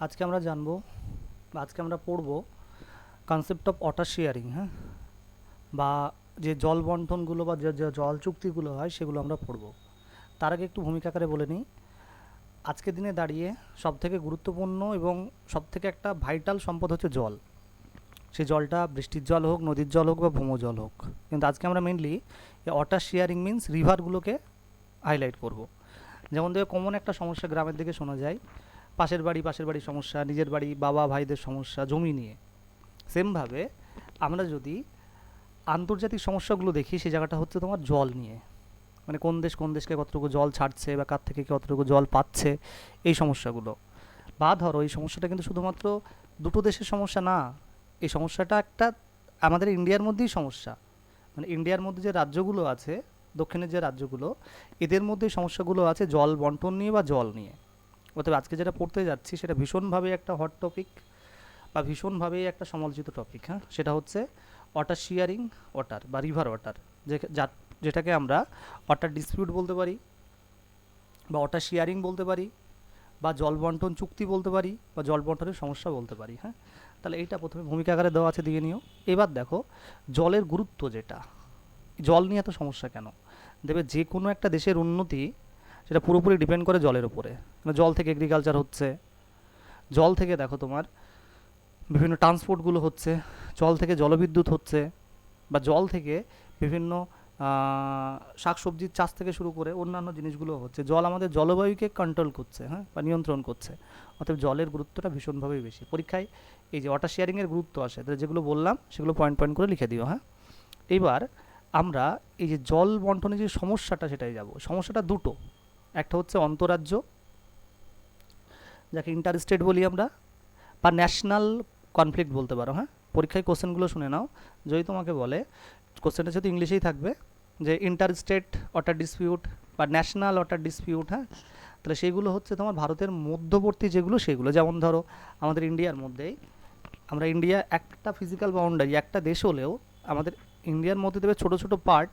আজকে আমরা জানব, আজকে আমরা পড়ব কনসেপ্ট অফ ওয়াটার শেয়ারিং হ্যাঁ? বা যে জল বন্টনগুলো বা যে জল চুক্তিগুলো হয় সেগুলো আমরা পড়ব। তার আগে একটু ভূমিকা আকারে বলে নিই। আজকের দিনে দাঁড়িয়ে সবথেকে গুরুত্বপূর্ণ এবং সবথেকে একটা ভাইটাল সম্পদ হচ্ছে জল। সেই জলটা বৃষ্টির জল হোক, নদীর জল হোক বা ভূম জল হোক। কিন্তু আজকে আমরা মেনলি ওয়াটার শেয়ারিং মিন্স রিভারগুলোকে হাইলাইট করব। যেমন দেখো কমন একটা সমস্যা গ্রামের দিকে শোনা যায়। পাশের বাড়ি, পাশের বাড়ির সমস্যা, নিজের বাড়ি, বাবা, ভাইদের সমস্যা, জমি নিয়ে। সেমভাবে আমরা যদি আন্তর্জাতিক সমস্যাগুলো দেখি সেই জায়গাটা হচ্ছে তোমার জল নিয়ে। মানে কোন দেশ, কোন দেশকে কতটুকু জল ছাড়ছে বা কার থেকে কতটুকু জল পাচ্ছে, এই সমস্যাগুলো। বা ধরো, এই সমস্যাটা কিন্তু শুধুমাত্র দুটো দেশের সমস্যা না, এই সমস্যাটা একটা আমাদের ইন্ডিয়ার মধ্যেই সমস্যা। মানে ইন্ডিয়ার মধ্যে যে রাজ্যগুলো আছে, দক্ষিণের যে রাজ্যগুলো, এদের মধ্যে সমস্যাগুলো আছে জল বন্টন নিয়ে বা জল নিয়ে। অতএব আজকে যেটা পড়তে যাচ্ছি সেটা ভীষণভাবে একটা হট টপিক বা ভীষণভাবে একটা সমালোচিত টপিক হ্যাঁ? সেটা হচ্ছে ওয়াটার শিয়ারিং ওয়াটার বা রিভার ওয়াটার যেটাকে আমরা ওয়াটার ডিসপিউট বলতে পারি বা ওয়াটার শেয়ারিং বলতে পারি বা জল বন্টন চুক্তি বলতে পারি বা জল বন্টনের সমস্যা বলতে পারি হ্যাঁ? তাহলে এইটা প্রথমে ভূমিকা আকারে দেওয়া আছে দিয়ে নিও। এবার দেখো, জলের গুরুত্ব যেটা, জল নিয়ে এত সমস্যা কেন? দেবে যে কোনো একটা দেশের উন্নতি সেটা পুরোপুরি ডিপেন্ড করে জলের উপরে। মানে জল থেকে এগ্রিকালচার হচ্ছে। জল থেকে দেখো তোমার, বিভিন্ন ট্রান্সপোর্টগুলো হচ্ছে, জল থেকে জলবিদ্যুৎ হচ্ছে, বা জল থেকে বিভিন্ন শাকসবজির চাষ থেকে শুরু করে অন্যান্য জিনিসগুলো হচ্ছে। জল আমাদের জলবায়ুকে কন্ট্রোল করছে হ্যাঁ বা নিয়ন্ত্রণ করছে। অতএব জলের গুরুত্বটা ভীষণভাবেই বেশি। পরীক্ষায় এই যে ওয়াটার শেয়ারিংয়ের গুরুত্ব আসে, তাহলে যেগুলো বললাম, সেগুলো পয়েন্ট পয়েন্ট করে লিখে দিও হ্যাঁ। এইবার আমরা এই যে জল বন্টনের যে সমস্যাটা, সেটাই যাব। সমস্যাটা দুটো। একটা হচ্ছে অন্তরাজ্য, যাকে ইন্টার স্টেট বলি আমরা, বা ন্যাশনাল কনফ্লিক্ট বলতে পারো হ্যাঁ? পরীক্ষায় কোশ্চেনগুলো শুনে নাও। যদি তোমাকে বলে কোশ্চেনটা যদি ইংলিশেই থাকবে, যে ইন্টার স্টেট ওয়াটার ডিসপিউট বা ন্যাশনাল ওয়াটার ডিসপিউট হ্যাঁ? তাহলে সেইগুলো হচ্ছে তোমার ভারতের মধ্যবর্তী যেগুলো, সেগুলো। যেমন ধরো, আমাদের ইন্ডিয়ার মধ্যেই, আমরা ইন্ডিয়া একটা ফিজিক্যাল বাউন্ডারি একটা দেশ হলেও আমাদের ইন্ডিয়ার মধ্যে দেবে ছোটো ছোটো পার্ট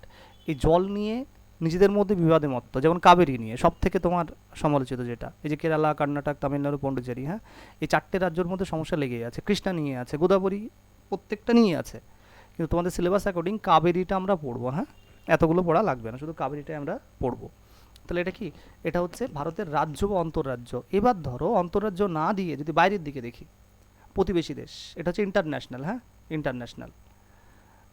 এই জল নিয়ে নিজেদের মধ্যে বিবাদে মত্ত যেমন কাবেরী নিয়ে। সব থেকে তোমার সমালোচিত যেটা? এই যে কেরালা, কর্ণাটক, তামিলনাড়ু, পন্ডিচেরি হ্যাঁ? এই চারটে রাজ্যের মধ্যে সমস্যা লেগেই আছে। কৃষ্ণা নিয়ে আছে, গোদাবরী প্রত্যেকটা নিয়ে আছে। কিন্তু তোমাদের সিলেবাস অ্যাকর্ডিং কাবেরিটা আমরা পড়ব হ্যাঁ? এতগুলো পড়া লাগবে না, শুধু কাবেরিটাই আমরা পড়ব। তাহলে এটা কি? এটা হচ্ছে ভারতের রাজ্য বা অন্তর্রাজ্য। এবার ধরো অন্তর্রাজ্য না দিয়ে যদি বাইরের দিকে দেখি, প্রতিবেশী দেশ, এটা হচ্ছে ইন্টারন্যাশনাল হ্যাঁ? ইন্টারন্যাশনাল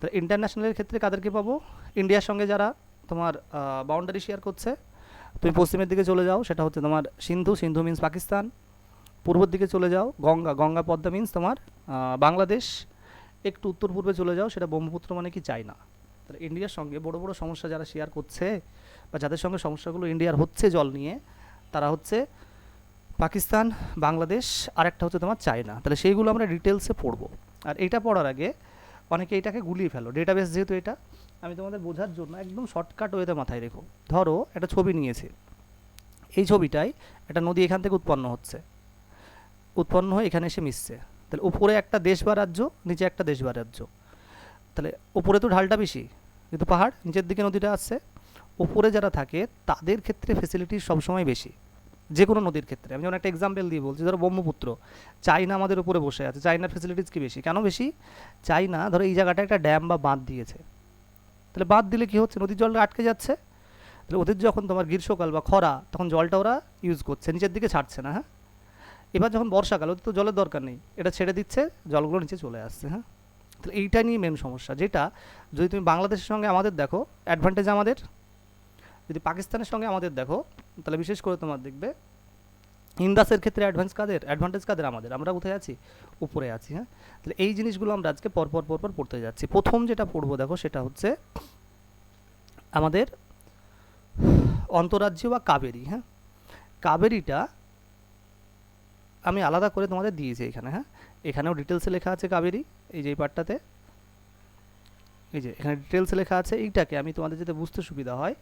তো ইন্টারন্যাশনালের ক্ষেত্রে কাদেরকে পাবো? ইন্ডিয়ার সঙ্গে যারা তোমার বাউন্ডারি শেয়ার করছে। তুমি পশ্চিমের দিকে চলে যাও, সেটা হচ্ছে তোমার সিন্ধু। সিন্ধু মিন্স পাকিস্তান। পূর্বের দিকে চলে যাও, গঙ্গা। গঙ্গা পদ্মা মিন্স তোমার বাংলাদেশ। একটু উত্তর পূর্বে চলে যাও, সেটা ব্রহ্মপুত্র মানে কি চায়না। তাহলে ইন্ডিয়ার সঙ্গে বড় বড় সমস্যা যারা শেয়ার করছে, বা যাদের সঙ্গে সমস্যাগুলো ইন্ডিয়ার হচ্ছে জল নিয়ে, তারা হচ্ছে পাকিস্তান, বাংলাদেশ আর একটা হচ্ছে তোমার চায়না। তাহলে সেইগুলো আমরা ডিটেলসে পড়ব। আর এইটা পড়ার আগে অনেকে এটাকে গুলিয়ে ফেলো। ডেটাবেস যেহেতু এটা আমি তোমাদের বোঝার জন্য একদম শর্টকাট ওয়েতে মাথায় রেখো। ধরো, একটা ছবি নিয়েছে। এই ছবিটায় একটা নদী এখান থেকে উৎপন্ন হচ্ছে। উৎপন্ন হয়ে এখানে এসে মিশছে। তাহলে উপরে একটা দেশ বা রাজ্য, নিচে একটা দেশ বা রাজ্য। তাহলে উপরে তো ঢালটা বেশি, কিন্তু পাহাড়, নিচের দিকে নদীটা আসছে উপরে যারা থাকে, তাদের ক্ষেত্রে ফেসিলিটি সবসময় বেশি। যে কোনো নদীর ক্ষেত্রে। আমি যেমন একটা এক্সাম্পল দিয়ে বলছি, ধরো ব্রহ্মপুত্র। চাইনা আমাদের উপরে বসে আছে। চাইনার ফেসিলিটিস কি বেশি? কেন বেশি? চাইনা ধরো এই জায়গাটা একটা ড্যাম বা বাঁধ দিয়েছে। তাহলে বাঁধ দিলে কি হচ্ছে? নদীর জলটা আটকে যাচ্ছে। তাহলে ওদের যখন তোমার গ্রীষ্মকাল বা খরা, তখন জলটা ওরা ইউজ করছে, নিচের দিকে ছাড়ছে না হ্যাঁ? এবার যখন বর্ষাকাল, ওদের তো জলের দরকার নেই। এটা ছেড়ে দিচ্ছে, জলগুলো নিচে চলে আসছে হ্যাঁ? তাহলে এইটা নিয়ে মেন সমস্যা, যেটা যদি তুমি বাংলাদেশের সঙ্গে আমাদের দেখো অ্যাডভান্টেজ আমাদের। যদি পাকিস্তানের সঙ্গে আমাদের দেখো, তাহলে বিশেষ করে তোমার দেখবে ইন্দাসের ক্ষেত্রে অ্যাডভান্স কাদের? অ্যাডভান্টেজ কাদের আমাদের? আমরা কোথায় আছি? উপরে আছি হ্যাঁ? তাহলে এই জিনিসগুলো আমরা আজকে পরপর পরপর পড়তে যাচ্ছি। প্রথম যেটা পড়ব দেখো, সেটা হচ্ছে আমাদের অন্তরাজ্য বা কাবেরী হ্যাঁ? কাবেরীটা আমি আলাদা করে তোমাদের দিয়েছি এখানে হ্যাঁ? এখানেও ডিটেলসে লেখা আছে কাবেরী, এই যে পার্টটাতে এই যে এখানে ডিটেলসে লেখা আছে, এইটাকে আমি তোমাদের যাতে বুঝতে সুবিধা হয়,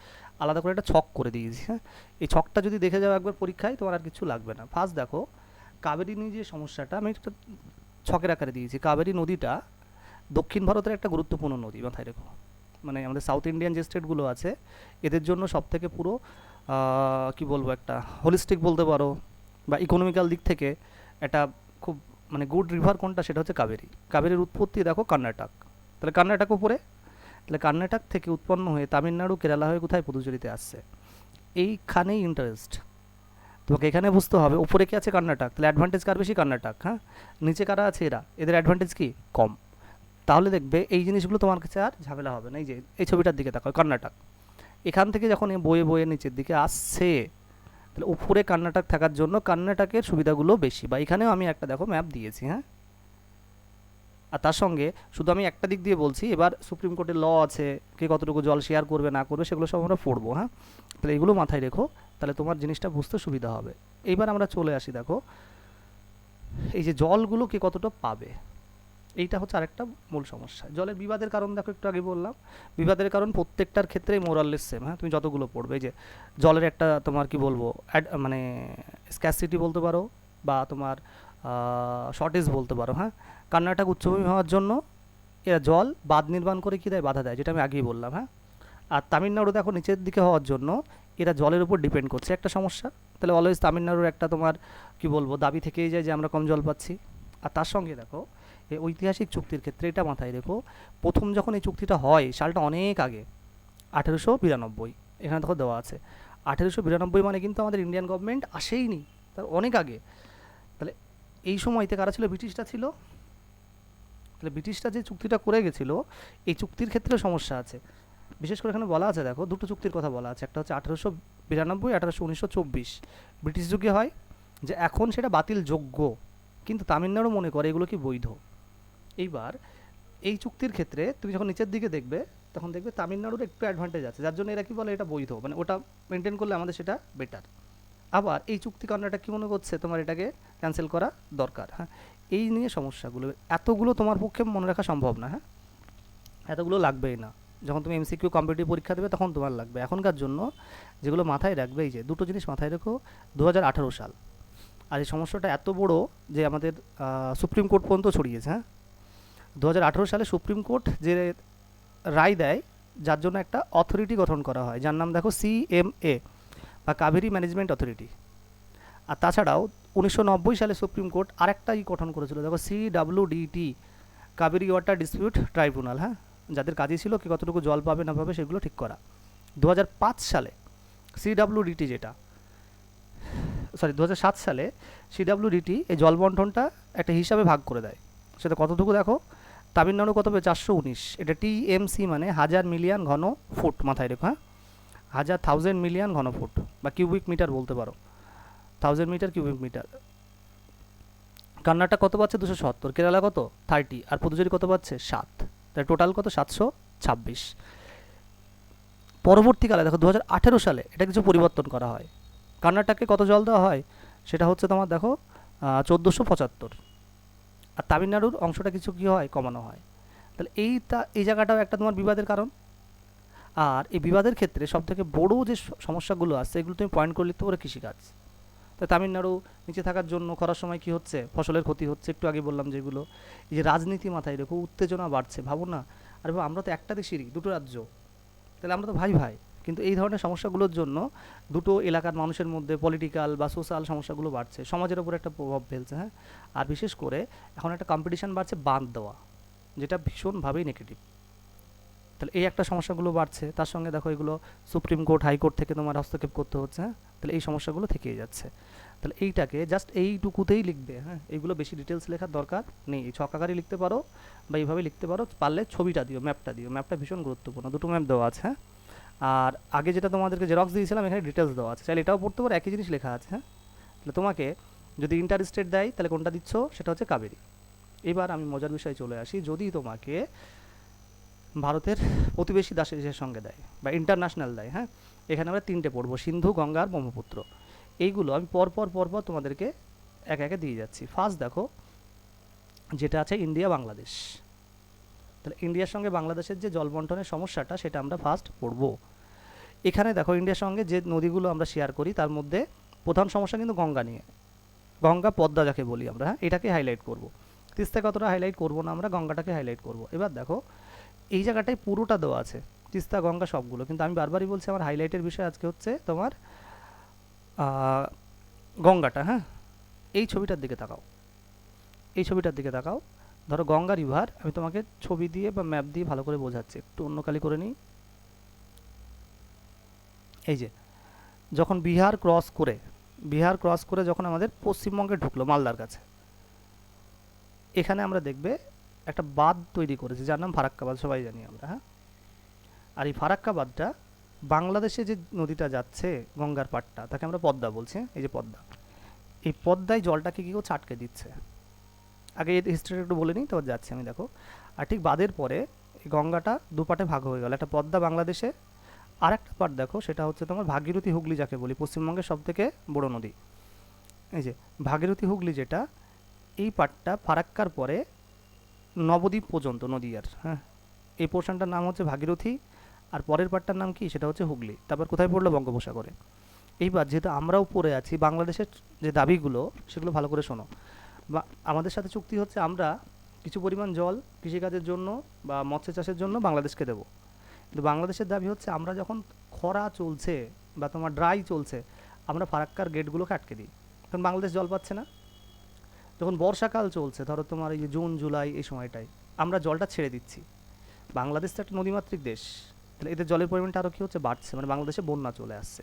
আলাদা করে একটা ছক করে দিয়েছি হ্যাঁ? এই ছকটা যদি দেখে যাও একবার পরীক্ষায়, তোমার আর কিছু লাগবে না। ফার্স্ট দেখো, কাবেরী নিয়ে যে সমস্যাটা, আমি একটা ছকের আকারে দিয়েছি। কাবেরী নদীটা দক্ষিণ ভারতের একটা গুরুত্বপূর্ণ নদী মাথায় রেখো। মানে আমাদের সাউথ ইন্ডিয়ান যে স্টেটগুলো আছে, এদের জন্য সব থেকে পুরো কি বলব একটা হোলিস্টিক বলতে পারো, বা ইকোনমিক্যাল দিক থেকে একটা খুব মানে গুড রিভার কোনটা, সেটা হচ্ছে কাবেরী। কাবেরীর উৎপত্তি দেখো কর্ণাটক। তাহলে কর্ণাটক উপরে তাহলে কর্ণাটক থেকে উৎপন্ন হয়ে তামিলনাড়ু, কেরালা হয়ে কোথায় পুদুচেরিতে আসছে? এইখানেই ইন্টারেস্ট তোমাকে এখানে বুঝতে হবে, উপরে কি আছে কর্ণাটক তাহলে অ্যাডভান্টেজ কার বেশি? কর্ণাটক হ্যাঁ? নিচে কারা আছে এরা? এদের অ্যাডভান্টেজ কি? কম। তাহলে দেখবে এই জিনিসগুলো তোমার কাছে আর ঝামেলা হবে না। এই যে, এই ছবিটার দিকে তাকাও কর্ণাটক এখান থেকে যখন এই বয়ে বয়ে নিচের দিকে আসছে, তাহলে উপরে কর্ণাটক থাকার জন্য কর্ণাটকের সুবিধাগুলো বেশি। বা এখানেও আমি একটা, দেখো ম্যাপ দিয়েছি হ্যাঁ? আর তার সঙ্গে শুধু আমি একটা দিক দিয়ে বলছি, এবার সুপ্রিম কোর্টের ল আছে, কে কতটুকু জল শেয়ার করবে, না করবে, সেগুলো সব আমরা পড়ব হ্যাঁ? তাহলে এগুলো মাথায় রেখো, তাহলে তোমার জিনিসটা বুঝতে সুবিধা হবে। এইবার আমরা চলে আসি, দেখো। এই যে জলগুলো কে কতটা পাবে, এইটা হচ্ছে আরেকটা মূল সমস্যা। জলের বিবাদের কারণ দেখো, একটু আগে বললাম। বিবাদের কারণ প্রত্যেকটার ক্ষেত্রেই মোরাললেস সেম হ্যাঁ? তুমি যতগুলো পড়বে, এই যে জলের একটা তোমার কি বলব মানে স্ক্যাসিটি বলতে পারো, বা তোমার শর্টেজ বলতে পারো হ্যাঁ? কর্ণাটক উচ্চভূমি হওয়ার জন্য এরা জল, বাঁধ নির্মাণ করে কী দেয়? বাধা দেয়, যেটা আমি আগেই বললাম হ্যাঁ? আর তামিলনাড়ু দেখো নিচের দিকে হওয়ার জন্য এরা জলের উপর ডিপেন্ড করছে। একটা সমস্যা, তাহলে অলওয়েজ তামিলনাড়ুর একটা তোমার, কি বলব, দাবি থেকেই যায় যে আমরা কম জল পাচ্ছি। আর তার সঙ্গে দেখো, এই ঐতিহাসিক চুক্তির ক্ষেত্রে এটা মাথায় রেখো, প্রথম যখন এই চুক্তিটা হয়, সালটা অনেক আগে, আঠেরোশো বিরানব্বই, এখানে দেখো দেওয়া আছে। আঠেরোশো বিরানব্বই মানে কিন্তু আমাদের ইন্ডিয়ান গভর্নমেন্ট আসেইনি, তার অনেক আগে। তাহলে এই সময়তে কারা ছিল? ব্রিটিশটা ছিল। তাহলে ব্রিটিশরা যে চুক্তিটা করে গেছিল, এই চুক্তির ক্ষেত্রে সমস্যা আছে। বিশেষ করে এখানে বলা আছে, দেখো, দুটো চুক্তির কথা বলা আছে। একটা হচ্ছে আঠেরোশো বিরানব্বই, আঠারোশো উনিশশো চব্বিশ। ব্রিটিশ যুগে হয় যে এখন সেটা বাতিল যোগ্য, কিন্তু তামিলনাড়ু মনে করে এগুলো কি বৈধ। এইবার এই চুক্তির ক্ষেত্রে তুমি যখন নিচের দিকে দেখবে, তখন দেখবে তামিলনাড়ুর একটু অ্যাডভান্টেজ আছে। যার জন্য এরা কি বলে, এটা বৈধ। মানে ওটা মেনটেন করলে আমাদের সেটা বেটার আবার এই চুক্তি কর্ণাটক কী মনে করছে? তোমার এটাকে ক্যান্সেল করা দরকার হ্যাঁ? এই নিয়ে সমস্যাগুলো। এতগুলো তোমার পক্ষে মনে রাখা সম্ভব না হ্যাঁ? এতগুলো লাগবেই না। যখন তুমি এমসিকিউ কম্পিটিটিভ পরীক্ষা দেবে, তখন তোমার লাগবে। এখনকার জন্য যেগুলো মাথায় রাখবে, এই যে দুটো জিনিস মাথায় রেখো দু হাজার আঠারো সাল। আর এই সমস্যাটা এত বড় যে আমাদের সুপ্রিম কোর্ট পর্যন্ত ছড়িয়েছে হ্যাঁ? দু হাজার আঠেরো সালে সুপ্রিম কোর্ট যে রায় দেয়, যার জন্য একটা অথরিটি গঠন করা হয়, যার নাম দেখো সিএমএ বা কাবেরি ম্যানেজমেন্ট অথরিটি আর তাছাড়াও উনিশশো নব্বই সালে সুপ্রিম কোর্ট আরেকটা ই গঠন করেছিল। দেখো C CWDT Kaveri water dispute tribunal হ্যাঁ? যাদের কাজই ছিল কি কতটুকু জল পাবে না পাবে সেগুলো ঠিক করা। দু হাজার পাঁচ সালে সি সিডাব্লিউডিটি যেটা, সরি, দু হাজার সাত সালে সিডাব্লিউডিটি এই জল বন্টনটা একটা হিসাবে ভাগ করে দেয়। সেটা কতটুকু দেখো? তামিলনাড়ু কত হবে চারশো উনিশ। এটা টিএমসি মানে হাজার মিলিয়ন ঘন ফুট মাথায় রেখো হ্যাঁ? হাজার থাউজেন্ড মিলিয়ন ঘন ফুট, বা কিউবিক মিটার বলতে পারো। Thousand metre cubic metre Karnataka কত পাচ্ছে? দুশো সত্তর। কেরালা কত? থার্টি আর পুদুচেরি কত পাচ্ছে? সাত। তাই টোটাল কত? সাতশো ছাব্বিশ। পরবর্তীকালে, দেখো দু আঠেরো সালে এটা কিছু পরিবর্তন করা হয়। কর্ণাটককে কত জল দেওয়া হয়? সেটা হচ্ছে তোমার, দেখো চোদ্দোশো পঁচাত্তর। আর তামিলনাড়ুর অংশটা কিছু কী হয়? কমানো হয়। তাহলে এই তা, এই জায়গাটাও একটা তোমার বিবাদের কারণ। আর এই বিবাদের ক্ষেত্রে সবথেকে বড় যে সমস্যাগুলো আছে, এগুলো তুমি পয়েন্ট করে লিখতে পারো কৃষিকাজ। তামিলনাড়ু নিচে থাকার জন্য খরার সময় কি হচ্ছে? ফসলের ক্ষতি হচ্ছে? একটু আগে বললাম যেগুলো এই যে রাজনীতি মাথায় রেখো, উত্তেজনা বাড়ছে, ভাবো না। আরে আমরা তো একটা দেশেরই, দুটো রাজ্য। তাহলে আমরা তো ভাই ভাই। কিন্তু এই ধরনের সমস্যাগুলোর জন্য দুটো এলাকার মানুষের মধ্যে পলিটিক্যাল বা সোশ্যাল সমস্যাগুলো বাড়ছে। সমাজের ওপর একটা প্রভাব ফেলছে হ্যাঁ? আর বিশেষ করে এখন একটা কম্পিটিশান বাড়ছে বাঁধ দেওয়া, যেটা ভীষণভাবেই নেগেটিভ তাহলে এই একটা সমস্যাগুলো বাড়ছে। তার সঙ্গে দেখো এগুলো সুপ্রিম কোর্ট হাইকোর্ট থেকে তোমার হস্তক্ষেপ করতে হচ্ছে হ্যাঁ? তাহলে এই সমস্যাগুলো থেকেই যাচ্ছে। তাহলে এইটাকে জাস্ট এইটুকুতেই লিখবে হ্যাঁ? এইগুলো বেশি ডিটেলস লেখার দরকার নেই। ছকাকারই লিখতে পারো বা এইভাবে লিখতে পারো, পারলে ছবিটা দিও ম্যাপটা দিও। ম্যাপটা ভীষণ গুরুত্বপূর্ণ। দুটো ম্যাপ দেওয়া আছে হ্যাঁ? আর আগে যেটা তোমাদেরকে জেরক্স দিয়েছিলাম, এখানে ডিটেলস দেওয়া আছে। চাইলে এটাও পড়তে পারো, একই জিনিস লেখা আছে হ্যাঁ? তাহলে তোমাকে যদি ইন্টার স্টেট দেয়, তাহলে কোনটা দিচ্ছ? সেটা হচ্ছে কাবেরি। এবার আমি মজার বিষয়ে চলে আসি। যদি তোমাকে ভারতের প্রতিবেশী দেশের সঙ্গে দেয় বা ইন্টারন্যাশনাল দেয় হ্যাঁ? এখানে আমরা তিনটে পড়ব, সিন্ধু, গঙ্গা আর ব্রহ্মপুত্র। এইগুলো আমি পরপর পরপর তোমাদেরকে এক একে দিয়ে যাচ্ছি। ফার্স্ট দেখো, যেটা আছে ইন্ডিয়া, বাংলাদেশ। তাহলে ইন্ডিয়ার সঙ্গে বাংলাদেশের যে জল বন্টনের সমস্যাটা, সেটা আমরা ফার্স্ট পড়ব। এখানে দেখো ইন্ডিয়ার সঙ্গে যে নদীগুলো আমরা শেয়ার করি, তার মধ্যে প্রধান সমস্যা কিন্তু গঙ্গা নিয়ে। গঙ্গা পদ্মা যাকে বলি আমরা হ্যাঁ? এটাকে হাইলাইট করব। তিস্তা কতটা হাইলাইট করব না আমরা, গঙ্গাটাকে হাইলাইট করব। এবার দেখো, এই জায়গাটায় পুরোটা দেওয়া আছে। তিস্তা, গঙ্গা সবগুলো। কিন্তু আমি বারবারই বলছি আমার হাইলাইটের বিষয় আজকে হচ্ছে তোমার গঙ্গাটা হ্যাঁ? এই ছবিটার দিকে তাকাও। এই ছবিটার দিকে তাকাও। ধরো গঙ্গা রিভার আমি তোমাকে ছবি দিয়ে বা ম্যাপ দিয়ে ভালো করে বোঝাচ্ছি। একটু অন্য কালি করে নিই। এই যে, যখন বিহার ক্রস করে, বিহার ক্রস করে যখন আমাদের পশ্চিমবঙ্গে ঢুকলো মালদার কাছে, এখানে আমরা দেখবে একটা বাঁধ তৈরি করেছে, যার নাম ফারাক্কা বাঁধ, সবাই জানি আমরা হ্যাঁ? আর এই ফারাক্কা বাঁধটা বাংলাদেশে যে নদীটা যাচ্ছে, গঙ্গার পাটটা তাকে আমরা পদ্মা বলছি? এই যে পদ্মা। এই পদ্মায় জলটাকে কি কেউ ছাটকে দিচ্ছে। আগে এই হিস্ট্রিটা একটু বলে নিই, তারপর যাচ্ছি আমি, দেখো। আর ঠিক বাদের পরে এই গঙ্গাটা দুপাটে ভাগ হয়ে গেল। একটা পদ্মা বাংলাদেশে আর একটা পাট দেখো, সেটা হচ্ছে তোমার ভাগীরথী হুগলি যাকে বলি, পশ্চিমবঙ্গের সব থেকে বড় নদী। এই যে, ভাগীরথী হুগলি যেটা, এই পার্টটা ফারাক্কার পরে নবদ্বীপ পর্যন্ত নদীয়ার হ্যাঁ। এই পোর্শনটার নাম হচ্ছে ভাগীরথী আর পরের পার্টটার নাম কি? সেটা হচ্ছে হুগলি। তারপর কোথায় পড়ল বঙ্গোপসাগরে? এইবার যেহেতু আমরাও পড়ে আছি, বাংলাদেশের যে দাবিগুলো, সেগুলো ভালো করে শোনো। বা আমাদের সাথে চুক্তি হচ্ছে আমরা কিছু পরিমাণ জল কৃষিকাজের জন্য বা মৎস্য চাষের জন্য বাংলাদেশকে দেবো। কিন্তু বাংলাদেশের দাবি হচ্ছে আমরা যখন খরা চলছে বা তোমার ড্রাই চলছে, আমরা ফারাক্কার গেটগুলোকে আটকে দিই। কারণ বাংলাদেশ জল পাচ্ছে না। যখন বর্ষাকাল চলছে, ধরো তোমার এই জুন, জুলাই এই সময়টায়, আমরা জলটা ছেড়ে দিচ্ছি। বাংলাদেশ তো একটা নদীমাতৃক দেশ। তাহলে এদের জলের পরিমাণটা আরও কী হচ্ছে বাড়ছে? মানে বাংলাদেশে বন্যা চলে আসছে।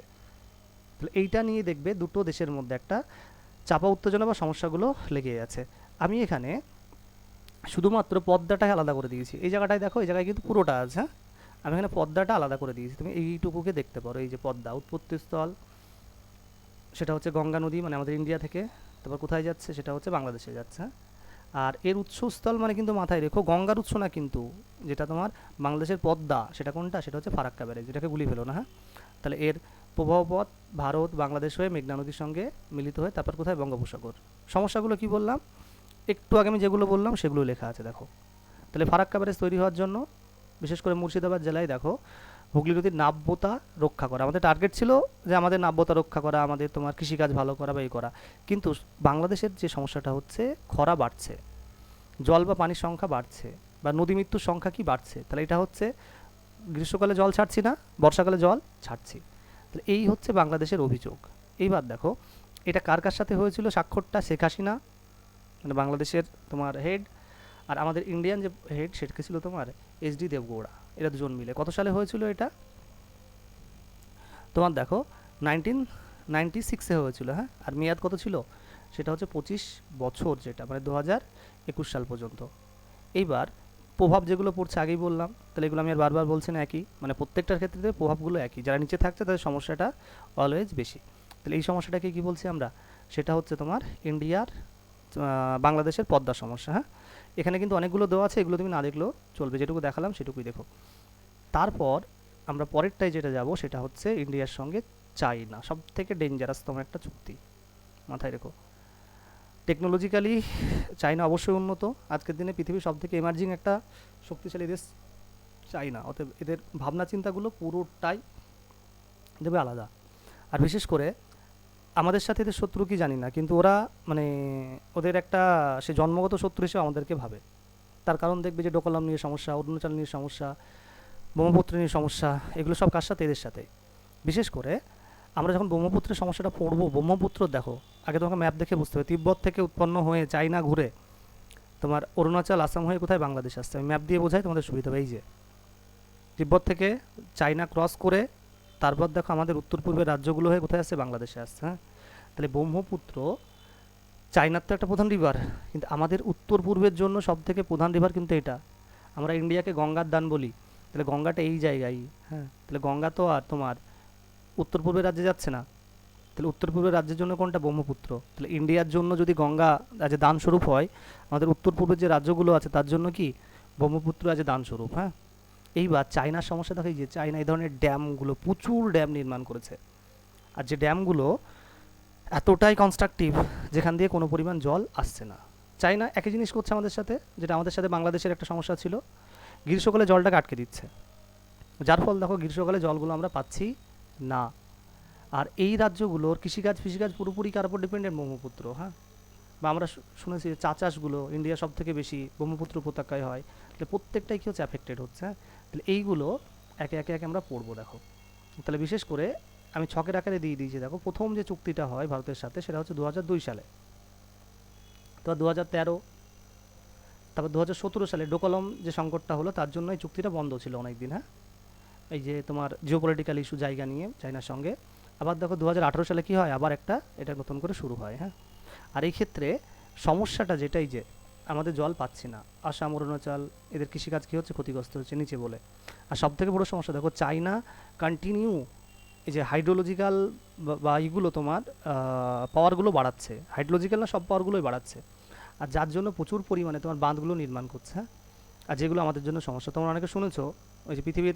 তাহলে এইটা নিয়ে দেখবে দুটো দেশের মধ্যে একটা চাপা উত্তেজনা বা সমস্যাগুলো লেগে আছে। আমি এখানে শুধুমাত্র পদ্মাটাই আলাদা করে দিয়েছি। এই জায়গাটায় দেখো, এই জায়গায় কিন্তু পুরোটা আছে হ্যাঁ? আমি এখানে পদ্মাটা আলাদা করে দিয়েছি। তুমি এইটুকুকে দেখতে পারো, এই যে পদ্মা, উৎপত্তিস্থল। সেটা হচ্ছে গঙ্গা নদী মানে আমাদের ইন্ডিয়া থেকে। তারপর কোথায় যাচ্ছে? সেটা হচ্ছে বাংলাদেশে যাচ্ছে হ্যাঁ? আর এর উৎসস্থল মানে কিন্তু মাথায় রেখো, গঙ্গার উৎস না কিন্তু, যেটা তোমার বাংলাদেশের পদ্মা, সেটা কোনটা? সেটা হচ্ছে ফারাক্কা ব্যারেজ যেটাকে গুলি ফেলো না হ্যাঁ? তাহলে এর প্রবাহপথ ভারত, বাংলাদেশ হয়ে মেঘনা নদীর সঙ্গে মিলিত হয়ে তারপর কোথায়? বঙ্গোপসাগর। সমস্যাগুলো কি বললাম? একটু আগে আমি যেগুলো বললাম, সেগুলো লেখা আছে, দেখো। তাহলে ফারাক্কা ব্যারেজ তৈরি হওয়ার জন্য, বিশেষ করে মুর্শিদাবাদ জেলায় দেখো হুগলি নদীর নাব্যতা রক্ষা করা। আমাদের টার্গেট ছিল যে আমাদের নাব্যতা রক্ষা করা, আমাদের তোমার কৃষিকাজ ভালো করা বা এই করা। কিন্তু বাংলাদেশের যে সমস্যাটা হচ্ছে, খরা বাড়ছে, জল বা পানির সংখ্যা বাড়ছে বা নদী মৃত্যুর সংখ্যা কি বাড়ছে? তাহলে এটা হচ্ছে গ্রীষ্মকালে জল ছাড়ছি না, বর্ষাকালে জল ছাড়ছি। তাহলে এই হচ্ছে বাংলাদেশের অভিযোগ। এইবার দেখো, এটা কার কার সাথে হয়েছিল? স্বাক্ষরটা শেখ হাসিনা মানে বাংলাদেশের তোমার হেড আর আমাদের ইন্ডিয়ান যে হেড সেটা ছিল তোমার এইচ ডি দেবগৌড়া। এরা দুজন মিলে। কত সালে হয়েছিল এটা? তোমার দেখো নাইনটিন নাইনটি সিক্সে হয়েছিল হ্যাঁ? আর মেয়াদ কত ছিল? সেটা হচ্ছে পঁচিশ বছর যেটা মানে দু হাজার একুশ সাল পর্যন্ত। এইবার প্রভাব যেগুলো পড়ছে, আগেই বললাম, তাহলে এগুলো আমি আর বারবার বলছি না একই মানে প্রত্যেকটার ক্ষেত্রে প্রভাবগুলো একই। যারা নিচে থাকছে, তাদের সমস্যাটা অলওয়েজ বেশি। তাহলে এই সমস্যাটাকে কী বলছি আমরা? সেটা হচ্ছে তোমার ইন্ডিয়ার বাংলাদেশের পদ্মা সমস্যা হ্যাঁ? এখানে কিন্তু অনেকগুলো দেওয়া আছে, এগুলো তুমি না দেখলেও চলবে। যেটুকু দেখালাম সেটুকুই দেখো। তারপর আমরা পরেরটায় যেটা যাব সেটা হচ্ছে ইন্ডিয়ার সঙ্গে চাইনা সব থেকে ডেঞ্জারাসতম একটা চুক্তি। মাথায় রেখো। টেকনোলজিক্যালি চাইনা অবশ্যই উন্নত। আজকের দিনে পৃথিবীর সব থেকে এমার্জিং একটা শক্তিশালী দেশ চাইনা অতএব এদের ভাবনা চিন্তাগুলো পুরোটাই দেবে আলাদা। আর বিশেষ করে আমাদের সাথে এদের শত্রু কি জানি না, কিন্তু ওরা মানে ওদের একটা, সে জন্মগত শত্রু হিসেবে আমাদেরকে ভাবে। তার কারণ দেখবে যে ডোকলাম নিয়ে সমস্যা, অরুণাচল নিয়ে সমস্যা, ব্রহ্মপুত্র নিয়ে সমস্যা, এগুলো সব কার সাথে? এদের সাথে। বিশেষ করে আমরা যখন ব্রহ্মপুত্রের সমস্যাটা পড়ব, ব্রহ্মপুত্র দেখো, আগে তোমাকে ম্যাপ দেখে বুঝতে হবে, তিব্বত থেকে উৎপন্ন হয়ে চাইনা ঘুরে তোমার অরুণাচল, আসাম হয়ে কোথায় বাংলাদেশ আসছে? ম্যাপ দিয়ে বোঝাই, তোমাদের সুবিধা হবে। এই যে, তিব্বত থেকে চাইনা ক্রস করে তারপর দেখো আমাদের উত্তর পূর্বের রাজ্যগুলো হয়ে কোথায় আসছে বাংলাদেশে আসছে হ্যাঁ? তাহলে ব্রহ্মপুত্র, চায়নার তো একটা প্রধান রিভার কিন্তু আমাদের উত্তর পূর্বের জন্য সব থেকে প্রধান রিভার কিন্তু এটা। আমরা ইন্ডিয়াকে গঙ্গার দান বলি। তাহলে গঙ্গাটা এই জায়গায় হ্যাঁ? তাহলে গঙ্গা তো আর তোমার উত্তর পূর্বের রাজ্যে যাচ্ছে না। তাহলে উত্তর পূর্বের রাজ্যের জন্য কোনটা? ব্রহ্মপুত্র। তাহলে ইন্ডিয়ার জন্য যদি গঙ্গা আজ দানস্বরূপ হয়, আমাদের উত্তর পূর্বের যে রাজ্যগুলো আছে, তার জন্য কি? ব্রহ্মপুত্র আজ দান স্বরূপ হ্যাঁ? এইবার চায়নার সমস্যা দেখা যে চায়না এই ধরনের ড্যামগুলো প্রচুর ড্যাম নির্মাণ করেছে। আর যে ড্যামগুলো এতটাই কনস্ট্রাকটিভ যেখান দিয়ে কোনো পরিমাণ জল আসছে না। চায়না একই জিনিস করছে আমাদের সাথে, যেটা আমাদের সাথে বাংলাদেশের একটা সমস্যা ছিল। গ্রীষ্মকালে জলটাকে আটকে দিচ্ছে। যার ফল দেখো গ্রীষ্মকালে জলগুলো আমরা পাচ্ছি না। আর এই রাজ্যগুলোর কৃষিকাজ ফিষিকাজ পুরোপুরি কার উপর ডিপেন্ডেন্ট ব্রহ্মপুত্র হ্যাঁ? বা আমরা শুনেছি চা চাষগুলো ইন্ডিয়া সব থেকে বেশি ব্রহ্মপুত্র উপত্যকায় হয়। তাহলে প্রত্যেকটাই কী হচ্ছে অ্যাফেক্টেড হচ্ছে হ্যাঁ? তাহলে এইগুলো একে একে একে আমরা পড়ব, দেখো। তাহলে বিশেষ করে আমি ছকের আকারে দিয়ে দিয়েছি, দেখো। প্রথম যে চুক্তিটা হয় ভারতের সাথে, সেটা হচ্ছে দু হাজার দুই সালে। তো দু হাজার তেরো, তারপর দু হাজার সতেরো সালে ডোকলম যে সংকটটা হলো, তার জন্য এই চুক্তিটা বন্ধ ছিল অনেক দিন হ্যাঁ? এই যে তোমার জিওপলিটিক্যাল ইস্যু জায়গা নিয়ে, চায়নার সঙ্গে। আবার দেখো দু হাজার আঠেরো সালে কি হয়? আবার একটা এটা নতুন করে শুরু হয় হ্যাঁ? আর এই ক্ষেত্রে সমস্যাটা যেটাই যে আমাদের জল পাচ্ছি না। আসাম, অরুণাচল, এদের কৃষিকাজ কী হচ্ছে? ক্ষতিগ্রস্ত হচ্ছে, নিচে বলে। আর সব থেকে বড়ো সমস্যা, দেখো, চায়না কন্টিনিউ এই যে হাইড্রোলজিক্যাল বা এইগুলো তোমার পাওয়ারগুলো বাড়াচ্ছে। হাইড্রোলজিক্যাল না, সব পাওয়ারগুলোই বাড়াচ্ছে। আর যার জন্য প্রচুর পরিমাণে তোমার বাঁধগুলো নির্মাণ করছে হ্যাঁ? আর যেগুলো আমাদের জন্য সমস্যা। তোমরা অনেকে শুনেছো, ওই যে পৃথিবীর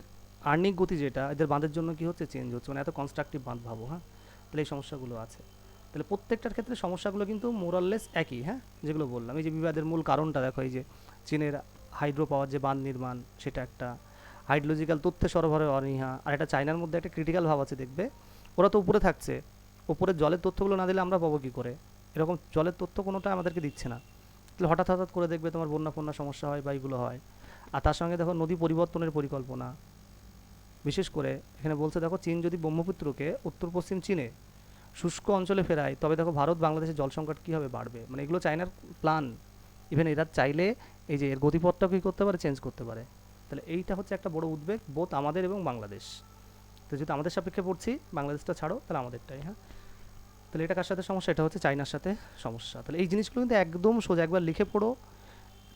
আর্নিক গতি যেটা, এদের বাঁধের জন্য কি হচ্ছে? চেঞ্জ হচ্ছে। মানে এত কনস্ট্রাকটিভ বাঁধ ভাবো হ্যাঁ? তাহলে এই সমস্যাগুলো আছে। তাহলে প্রত্যেকটার ক্ষেত্রে সমস্যাগুলো কিন্তু মোরাললেস একই হ্যাঁ? যেগুলো বললাম। এই যে বিবাদের মূল কারণটা দেখো, এই যে চীনের হাইড্রো পাওয়ার যে বাঁধ নির্মাণ, সেটা একটা হাইড্রোলজিক্যাল তথ্য সরবরাহের অনীহা, আর এটা চায়নার মধ্যে একটা ক্রিটিক্যাল ভাব আছে, দেখবে? ওরা তো উপরে থাকছে। উপরে জলের তথ্যগুলো না দিলে আমরা পাবো কী করে? এরকম জলের তথ্য কোনোটা আমাদেরকে দিচ্ছে না। তাহলে হঠাৎ হঠাৎ করে দেখবে তোমার বন্যা, ফন্যা সমস্যা হয় বা এগুলো হয়। আর তার সঙ্গে দেখো নদী পরিবর্তনের পরিকল্পনা। বিশেষ করে এখানে বলছে, দেখো চীন যদি ব্রহ্মপুত্রকে উত্তর পশ্চিম চীনে শুষ্ক অঞ্চলে ফেরায়, তবে দেখো ভারত, বাংলাদেশের জল সংকট কীভাবে বাড়বে? মানে এগুলো চায়নার প্ল্যান ইভেন এরা চাইলে এই যে এর গতিপথটাও কী করতে পারে চেঞ্জ করতে পারে। তাহলে এইটা হচ্ছে একটা বড় উদ্বেগ বোধ আমাদের এবং বাংলাদেশ। তো যদি আমাদের সাপেক্ষে পড়ছি, বাংলাদেশটা ছাড়ো, তাহলে আমাদেরটাই হ্যাঁ? তাহলে এটা কার সাথে সমস্যা? এটা হচ্ছে চায়নার সাথে সমস্যা। তাহলে এই জিনিসগুলো কিন্তু একদম সোজা একবার লিখে পড়ো,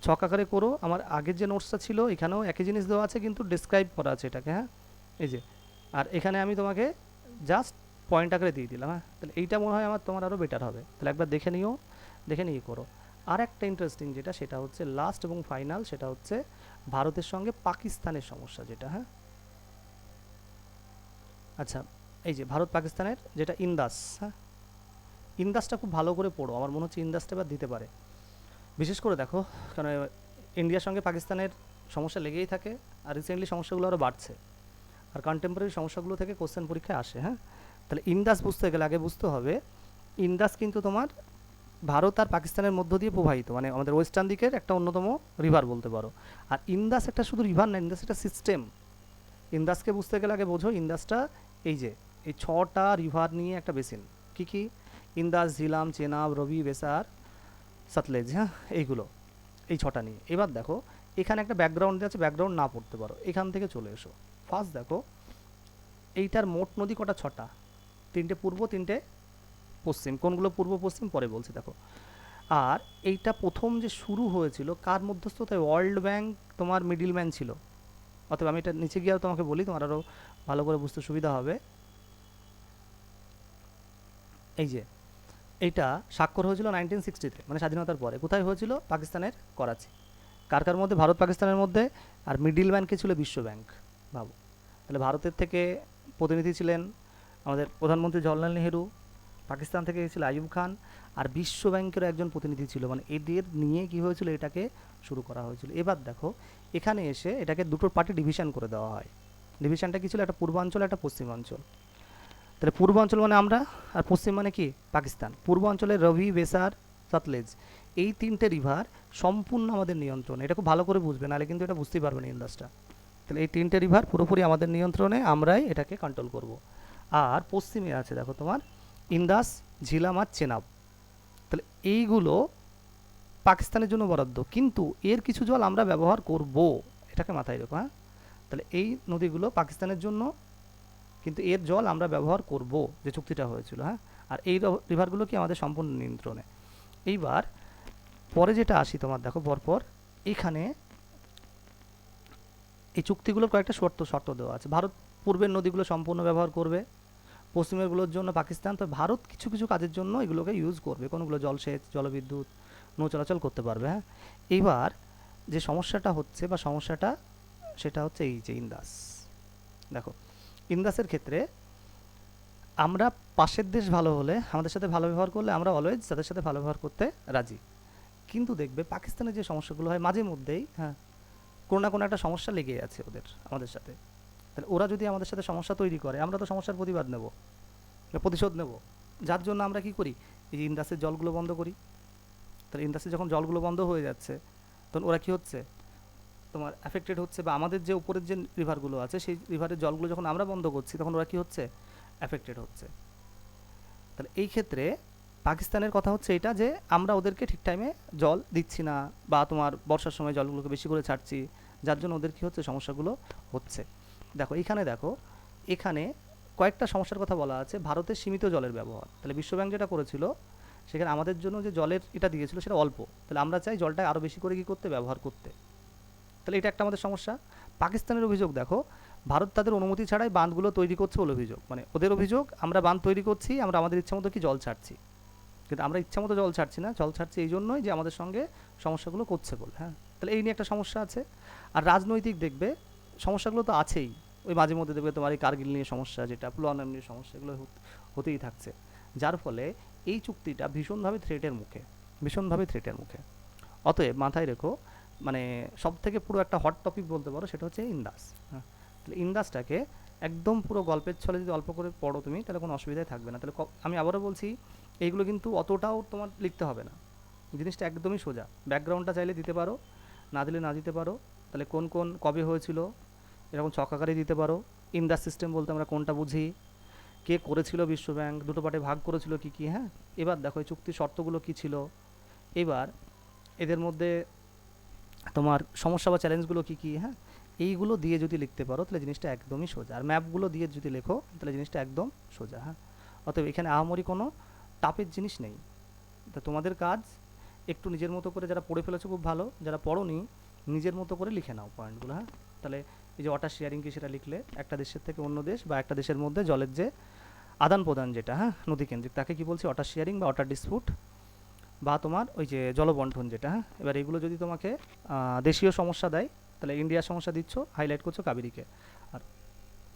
ছক আকারে করো। আমার আগের যে নোটসটা ছিল, এখানেও একই জিনিস দেওয়া আছে, কিন্তু ডিসক্রাইব করা আছে এটাকে হ্যাঁ? এই যে, আর এখানে আমি তোমাকে জাস্ট পয়েন্ট আকারে দিয়ে দিলাম হ্যাঁ? তাহলে এইটা মনে হয় আমার তোমার আরও বেটার হবে। তাহলে একবার দেখে নিও, দেখে নিয়ে করো। আর একটা ইন্টারেস্টিং যেটা, সেটা হচ্ছে লাস্ট এবং ফাইনাল সেটা হচ্ছে ভারতের সঙ্গে পাকিস্তানের সমস্যা যেটা হ্যাঁ? আচ্ছা এই যে ভারত পাকিস্তানের যেটা ইন্দাস হ্যাঁ? ইন্দাসটা খুব ভালো করে পড়ো, আমার মনে হচ্ছে ইন্দাসটা এবার দিতে পারে। বিশেষ করে দেখো কারণ ইন্ডিয়ার সঙ্গে পাকিস্তানের সমস্যা লেগেই থাকে, আর রিসেন্টলি সমস্যাগুলো আরও বাড়ছে। আর কন্টেম্পোরারি সমস্যাগুলো থেকে কোশ্চেন পরীক্ষায় আসে হ্যাঁ? তাহলে ইন্দাস বুঝতে গেলে আগে বুঝতে হবে, ইন্দাস কিন্তু তোমার ভারত আর পাকিস্তানের মধ্য দিয়ে প্রবাহিত মানে আমাদের ওয়েস্টার্ন দিকের একটা অন্যতম রিভার বলতে পারো। আর ইন্দাস একটা শুধু রিভার না, ইন্দাস একটা সিস্টেম ইন্দাসকে বুঝতে গেলে আগে বোঝো, ইন্দাসটা এই যে, এই ছটা রিভার নিয়ে একটা বেসিন কি কি? ইন্দাস, ঝিলাম, চেনাব, রবি, বেসার, সাতলেজ হ্যাঁ এইগুলো, এই ছটা নিয়ে। এবার দেখো, এখানে একটা ব্যাকগ্রাউন্ড আছে ব্যাকগ্রাউন্ড না পড়তে পারো। এখান থেকে চলে এসো। ফার্স্ট দেখো, এইটার মোট নদী কটা? ছটা। তিনটে পূর্ব, তিনটে পশ্চিম। কোনগুলো পূর্ব, পশ্চিম? পরে বলছি, দেখো। আর এইটা প্রথম যে শুরু হয়েছিল, কার মধ্যস্থতায়? ওয়ার্ল্ড ব্যাংক তোমার মিডিল ম্যান ছিল। অথবা আমি এটা নিচে গিয়ে তোমাকে বলি, তোমার আরও ভালো করে বুঝতে সুবিধা হবে। এই যে, এইটা স্বাক্ষর হয়েছিল নাইনটিন সিক্সটিতে মানে স্বাধীনতার পরে। কোথায় হয়েছিল? পাকিস্তানের করাচি। কার কার মধ্যে? ভারত, পাকিস্তানের মধ্যে। আর মিডিল ম্যান কে ছিল বিশ্ব ব্যাংক ভাবো। তাহলে ভারতের থেকে প্রতিনিধি ছিলেন আমাদের প্রধানমন্ত্রী জওয়াহরলাল নেহেরু, পাকিস্তান থেকে ছিল আইব খান আর বিশ্ব ব্যাংকেরও একজন প্রতিনিধি ছিল। মানে এদের নিয়ে কি হয়েছিল? এটাকে শুরু করা হয়েছিল। এবার দেখো, এখানে এসে এটাকে দুটোর পার্টি ডিভিশন করে দেওয়া হয়। ডিভিশনটা কী ছিল? একটা পূর্বাঞ্চল, একটা পশ্চিমাঞ্চল। তাহলে পূর্বাঞ্চল মানে আমরা? আর পশ্চিম মানে কি? পাকিস্তান। পূর্বাঞ্চলে রবি, বেসার, সতলেজ, এই তিনটে রিভার সম্পূর্ণ আমাদের নিয়ন্ত্রণে। এটা খুব ভালো করে বুঝবে, নাহলে কিন্তু এটা বুঝতেই পারবে না ইন্দাসটা। তাহলে এই তিনটে রিভার পুরোপুরি আমাদের নিয়ন্ত্রণে, আমরাই এটাকে কন্ট্রোল করব। আর পশ্চিমে আছে দেখো তোমার ইন্দাস ঝিলাম আর চেনাব। তাহলে এইগুলো পাকিস্তানের জন্য বরাদ্দ। কিন্তু এর কিছু জল আমরা ব্যবহার করব। এটাকে মাথায় রেখো হ্যাঁ? তাহলে এই নদীগুলো পাকিস্তানের জন্য, কিন্তু এর জল আমরা ব্যবহার করব, যে চুক্তিটা হয়েছিল হ্যাঁ? আর এই রিভারগুলো কি আমাদের সম্পূর্ণ নিয়ন্ত্রণে? এইবার পরে যেটা আসি তোমার, দেখো পরপর, এখানে এই চুক্তিগুলোর কয়েকটা শর্ত শর্ত দেওয়া আছে। ভারত পূর্বের নদীগুলো সম্পূর্ণ ব্যবহার করবে, পশ্চিমেরগুলোর জন্য পাকিস্তান তো ভারত কিছু কিছু কাজের জন্য এগুলোকে ইউজ করবে। কোনোগুলো জলসেচ, জলবিদ্যুৎ নৌ চলাচল করতে পারবে হ্যাঁ? এইবার যে সমস্যাটা হচ্ছে বা সমস্যাটা, সেটা হচ্ছে এই যে ইন্দাস। দেখো, ইন্দাসের ক্ষেত্রে আমরা পাশের দেশ ভালো হলে, আমাদের সাথে ভালো ব্যবহার করলে আমরা অলওয়েজ তাদের সাথে ভালো ব্যবহার করতে রাজি। কিন্তু দেখবে পাকিস্তানের যে সমস্যাগুলো হয়, মাঝে মধ্যেই হ্যাঁ কোনো না কোনো একটা সমস্যা লেগে আছে ওদের, আমাদের সাথে। তাহলে ওরা যদি আমাদের সাথে সমস্যা তৈরি করে, আমরা তো সমস্যার প্রতিবাদ নেব প্রতিশোধ নেব। যার জন্য আমরা কি করি? এই ইন্দাসের জলগুলো বন্ধ করি। তাহলে ইন্দাসে যখন জলগুলো বন্ধ হয়ে যাচ্ছে, তখন ওরা কি হচ্ছে? তোমার অ্যাফেক্টেড হচ্ছে বা আমাদের যে উপরের যে রিভারগুলো আছে, সেই রিভারের জলগুলো যখন আমরা বন্ধ করছি, তখন ওরা কি হচ্ছে? অ্যাফেক্টেড হচ্ছে। তাহলে এই ক্ষেত্রে পাকিস্তানের কথা হচ্ছে এটা যে, আমরা ওদেরকে ঠিক টাইমে জল দিচ্ছি না বা তোমার বর্ষার সময় জলগুলোকে বেশি করে ছাড়ছি, যার জন্য ওদের কী হচ্ছে? সমস্যাগুলো হচ্ছে। দেখো, এখানে দেখো, এখানে কয়েকটা সমস্যার কথা বলা আছে। ভারতের সীমিত জলের ব্যবহার। তাহলে বিশ্বব্যাংক যেটা করেছিল, সেখানে আমাদের জন্য যে জলের এটা দিয়েছিল, সেটা অল্প। তাহলে আমরা চাই জলটা আরও বেশি করে কী করতে, ব্যবহার করতে। তাহলে এটা একটা আমাদের সমস্যা। পাকিস্তানের অভিযোগ দেখো, ভারত তাদের অনুমতি ছাড়াই বাঁধগুলো তৈরি করছে বলে অভিযোগ। মানে ওদের অভিযোগ, আমরা বাঁধ তৈরি করছি, আমরা আমাদের ইচ্ছা মতো কি জল ছাড়ছি। কিন্তু আমরা ইচ্ছা মতো জল ছাড়ছি না, জল ছাড়ছি এই জন্যই যে আমাদের সঙ্গে সমস্যাগুলো করছে বলে হ্যাঁ। তাহলে এই নিয়ে একটা সমস্যা আছে। আর রাজনৈতিক দেখবে, সমস্যাগুলো তো আছেই। ওই মাঝে মধ্যে দেখবে তোমার এই কার্গিল নিয়ে সমস্যা, যেটা পুলওয়ামা নিয়ে সমস্যা, এগুলো হতেই থাকছে। যার ফলে এই চুক্তিটা ভীষণভাবে থ্রেটের মুখে, ভীষণভাবে থ্রেটের মুখে। অতএব মাথায় রেখো মানে সব থেকে পুরো একটা হট টপিক বলতে পারো, সেটা হচ্ছে ইন্দাস। হ্যাঁ তাহলে ইন্দাসটাকে একদম পুরো গল্পের ছলে যদি অল্প করে পড়ো তুমি, তাহলে কোনো অসুবিধাই থাকবে না। তাহলে আমি আবারও বলছি, এইগুলো কিন্তু অতটাও তোমার লিখতে হবে না। জিনিসটা একদমই সোজা। ব্যাকগ্রাউন্ডটা চাইলে দিতে পারো, না দিলে না দিতে পারো। তাহলে কোন কোন, কবে হয়েছিল এরকম ছকাকারে দিতে পারো। ইন্দাস সিস্টেম বলতে আমরা কোনটা বুঝি? কে করেছিল বিশ্বব্যাংক দুটো পার্টে ভাগ করেছিল কি কি হ্যাঁ? এবার দেখো, এই চুক্তির শর্তগুলো কি ছিল? এবার এদের মধ্যে তোমার সমস্যা বা চ্যালেঞ্জগুলো কি কি হ্যাঁ? এইগুলো দিয়ে যদি লিখতে পারো, তাহলে জিনিসটা একদমই সোজা। আর ম্যাপগুলো দিয়ে যদি লেখো, তাহলে জিনিসটা একদম সোজা হ্যাঁ? অতএব এখানে আহামরি কোনো টাপের জিনিস নেই। তা তোমাদের কাজ, একটু নিজের মতো করে যারা পড়ে ফেলেছো খুব ভালো, যারা পড়োনি, নিজের মতো করে লিখে নাও পয়েন্টগুলো হ্যাঁ? তাহলে এই যে ওয়াটার শেয়ারিং কি সেটা লিখলে? একটা দেশের থেকে অন্য দেশ বা একটা দেশের মধ্যে জলের যে আদান প্রদান যেটা হ্যাঁ নদীকেন্দ্রিক তাকে কি বলছি? ওয়াটার শেয়ারিং বা ওয়াটার ডিসপুট বা তোমার ওই যে জলবন্টন যেটা হ্যাঁ এবার এগুলো যদি তোমাকে দেশীয় সমস্যা দেয়, তাহলে ইন্ডিয়ার সমস্যা দিচ্ছ, হাইলাইট করছ কাবেরিকে। আর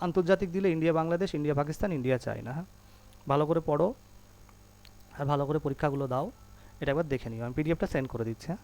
আন্তর্জাতিক দিলে India, Bangladesh, India, Pakistan, India, China হ্যাঁ ভালো করে পড়ো আর ভালো করে পরীক্ষাগুলো দাও, এটা একবার দেখে নিও। আমি পিডিএফটা সেন্ড করে দিচ্ছি হ্যাঁ।